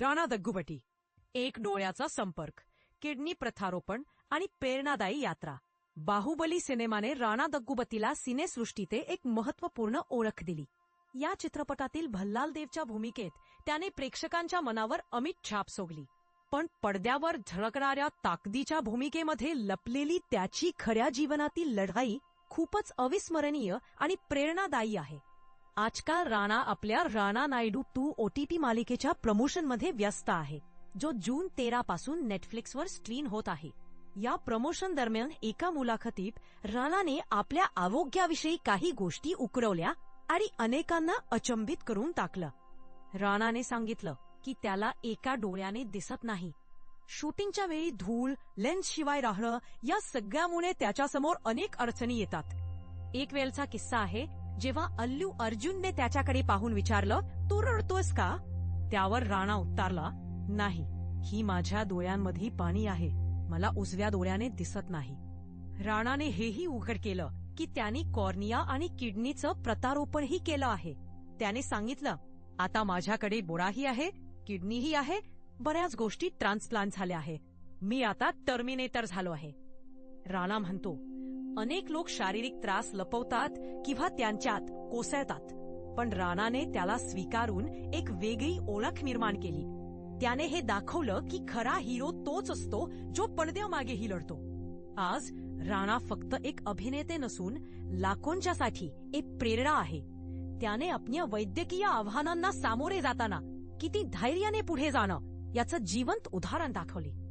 राणा दग्गुभटी एक डोळ्याचा संपर्क किडनी प्रथारोपण आणि प्रेरणादायी यात्रा. बाहुबली सिनेमाने राणा दग्गुबतीला सिनेसृष्टीते एक महत्त्वपूर्ण ओळख दिली. या चित्रपटातील भल्लाल देवच्या भूमिकेत त्याने प्रेक्षकांच्या मनावर अमित छाप सोगली पण पडद्यावर झळकणाऱ्या ताकदीच्या भूमिकेमध्ये लपलेली त्याची खऱ्या जीवनातील लढाई खूपच अविस्मरणीय आणि प्रेरणादायी आहे. आजकाल राणा आपल्या राणा नायडू टू ओटीटी मालिकेच्या प्रमोशनमध्ये व्यस्त आहे जो जून तेरा पासून नेटफ्लिक्सवर स्ट्रीम होत आहे. या प्रमोशन दरम्यान एका मुलाखतीत राणाने आपल्या आरोग्याविषयी काही गोष्टी उकरवल्या आणि अनेकांना अचंबित करून टाकलं. राणाने सांगितलं की त्याला एका डोळ्याने दिसत नाही. शूटिंगच्या वेळी धूळ लेन्स शिवाय राहणं या सगळ्यामुळे त्याच्यासमोर अनेक अडचणी येतात. एक वेळचा किस्सा आहे जेव्हा अल्लू अर्जुनने त्याच्याकडे पाहून विचारलं तू रडतोस का? त्यावर राणा उत्तारला नाही ही माझ्या डोळ्यांमध्ये पाणी आहे. मला उजव्या डोळ्याने दिसत नाही. राणाने हेही उघड केलं की त्यांनी कॉर्निया आणि किडनीचं प्रतारोपणही केलं आहे. त्याने सांगितलं आता माझ्याकडे बोडाही आहे किडनीही आहे बऱ्याच गोष्टी ट्रान्सप्लांट झाल्या आहे. मी आता टर्मिनेटर झालो आहे. राणा म्हणतो अनेक लोक शारीरिक त्रास लपवतात किंवा त्यांच्यात कोसळतात. पण राणाने त्याला स्वीकारून एक वेगळी ओळख निर्माण केली. त्याने हे दाखवलं की खरा हिरो तोच असतो जो पडद्यामागेही लढतो. आज राणा फक्त एक अभिनेते नसून लाखोंच्यासाठी एक प्रेरणा आहे. त्याने आपल्या वैद्यकीय आव्हानांना सामोरे जाताना किती धैर्याने पुढे जाणं याचं जिवंत उदाहरण दाखवले.